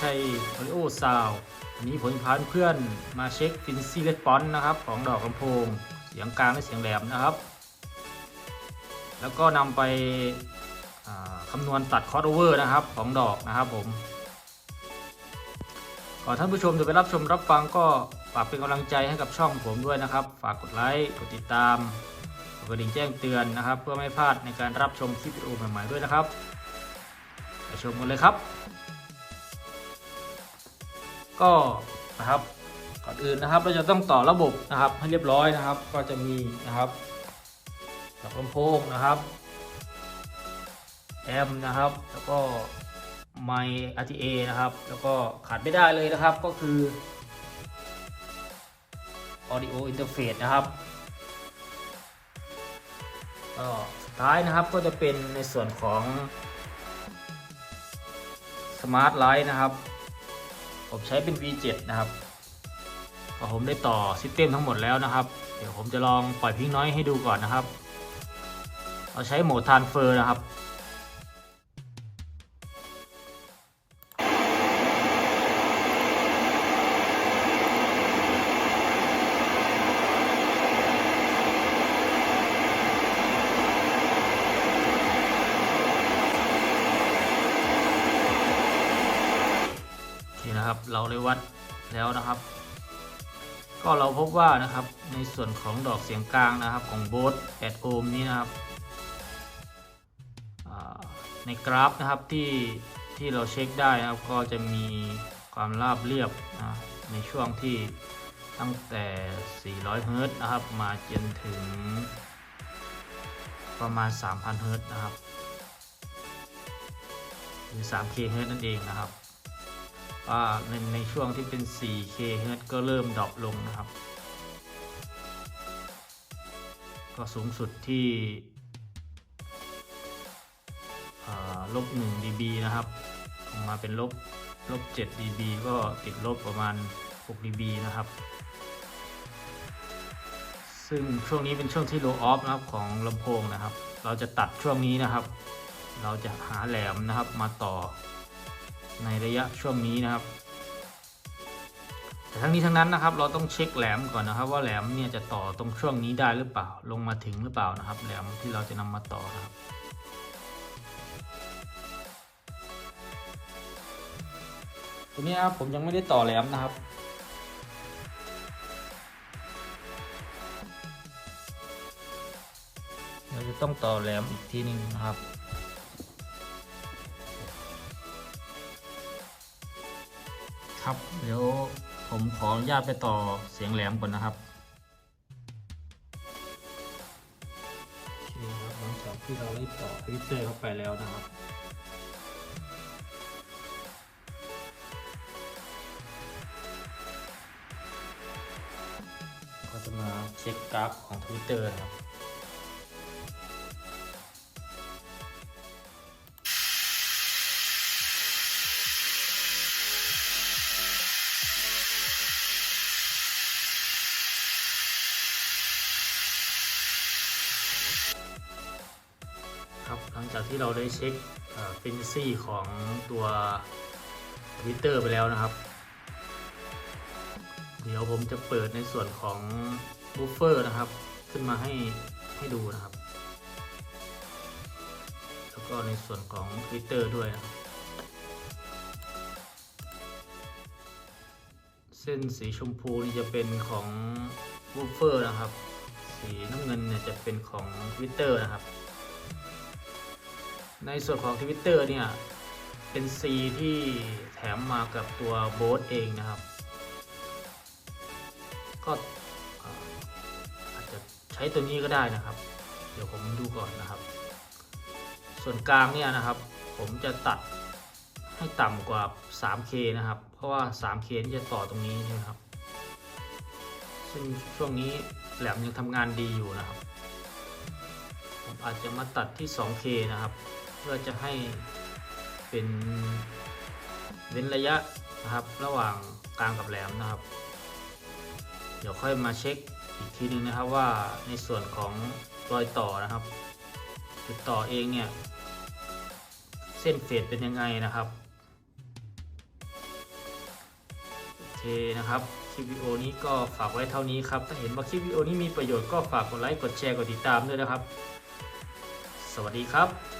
ชัยโอริโอซาววันนี้ผมพาเพื่อนมาเช็คฟินซี่เลสปอนนะครับ ของดอกลำโพง เสียงกลางและเสียงแหลมนะครับ แล้วก็นำไปคำนวณตัดคอร์ดโอเวอร์นะครับของดอกนะครับผมก่อนท่านผู้ชมจะไปรับชมรับฟังก็ฝากเป็นกำลังใจให้กับช่องผมด้วยนะครับ ฝากกดไลค์กดติดตามกดกระดิ่งแจ้งเตือนนะครับ เพื่อไม่พลาดในการรับชมคลิปวิดีโอใหม่ๆด้วยนะครับไปชมกันเลยครับ ก็นะครับก่อนอื่นนะครับเราจะต้องต่อระบบนะครับให้เรียบร้อยนะครับ ก็จะมีนะครับดอกลำโพงนะครับแอมนะครับ แล้วก็ไมค์ RTA นะครับ แล้วก็ขาดไม่ได้เลยนะครับก็คือ Audio Interface นะครับก็สุดท้ายนะครับก็จะเป็นในส่วนของ Smart Light นะครับ ผมใช้เป็น V7 นะครับก็ผมได้ต่อซิสเต็มทั้งหมดแล้วนะครับ เดี๋ยวผมจะลองปล่อยพิงน้อยให้ดูก่อนนะครับ เราใช้โหมดทานเฟอร์นะครับ นะครับ เราได้วัดแล้วนะครับ ก็เราพบว่านะครับในส่วนของดอกเสียงกลางนะครับของโบส8โอห์มนี้นะครับในกราฟนะครับที่ที่เราเช็คได้นะครับก็จะมีความราบเรียบนะในช่วงที่ตั้งแต่ 400 เฮิรตซ์นะครับ มาจนถึงประมาณ 3,000 เฮิรตซ์นะครับหรือ 3K เฮิรตซ์นั่นเองนะครับ ว่าในในช่วงที่เป็น 4K เฮิรตก็เริ่มดรอปลงนะครับ ก็สูงสุดที่อ่าลบ1 dB นะครับออกมาเป็นลบลบ7 dB ก็ติดลบประมาณ 6 dB นะครับ ซึ่งช่วงนี้เป็นช่วงที่ low off นะครับของลำโพงนะครับ เราจะตัดช่วงนี้นะครับ เราจะหาแหลมนะครับมาต่อ ในระยะช่วงนี้นะครับ แต่ทั้งนี้ทั้งนั้นนะครับ เราต้องเช็คแหลมก่อนนะครับ ว่าแหลมเนี่ยจะต่อตรงช่วงนี้ได้หรือเปล่า ลงมาถึงหรือเปล่านะครับ แหลมที่เราจะนำมาต่อครับตัวนี้นะครับผมยังไม่ได้ต่อแหลมนะครับเราจะต้องต่อแหลมอีกทีหนึงนะครับ ครับ เดี๋ยวผมขออนุญาตไปต่อเสียงแหลมก่อนนะครับโอเคครับหลังจากที่เราได้ต่อฟิลเตอร์เข้าไปแล้วนะครับก็จะมาเช็คกราฟของ Twitter นะครับ ครับหลังจากที่เราได้เช็คฟินซี่ของตัววิเตอร์ไปแล้วนะครับ เดี๋ยวผมจะเปิดในส่วนของบูฟเฟอร์นะครับ ขึ้นมาให้ให้ดูนะครับ แล้วก็ในส่วนของ Twitter ด้วยนะครับเส้นสีชมพูนี่จะเป็นของบูฟเฟอร์นะครับ สีน้ำเงินเนี่ยจะเป็นของ Twitter นะครับ ในส่วนของ Twitter เนี่ย เป็น C ที่แถมมากับตัวโบสเองนะครับ ก็อาอาจจะใช้ตัวนี้ก็ได้นะครับ เดี๋ยวผมดูก่อนนะครับ ส่วนกลางเนี่ยนะครับ ผมจะตัดให้ต่ำกว่า 3K นะครับ เพราะว่า 3K นี่จะต่อตรงนี้ใช่ไหมครับ ซึ่งช่วงนี้แหลมยังทำงานดีอยู่นะครับ ผมอาจจะมาตัดที่ 2K นะครับ เพื่อจะให้เป็นเว้นระยะนะครับ ระหว่างกลางกับแหลมนะครับ เดี๋ยวค่อยมาเช็คอีกทีนึงนะครับว่าในส่วนของรอยต่อนะครับจุดต่อเองเนี่ย เส้นเฟดเป็นยังไงนะครับ โอเคนะครับ ลิปวิดีโอนี้ก็ฝากไว้เท่านี้ครับ ถ้าเห็นว่าคลิปวิดีโอนี้มีประโยชน์ก็ฝากกดไลค์ กดแชร์ กดติดตามด้วยนะครับ สวัสดีครับ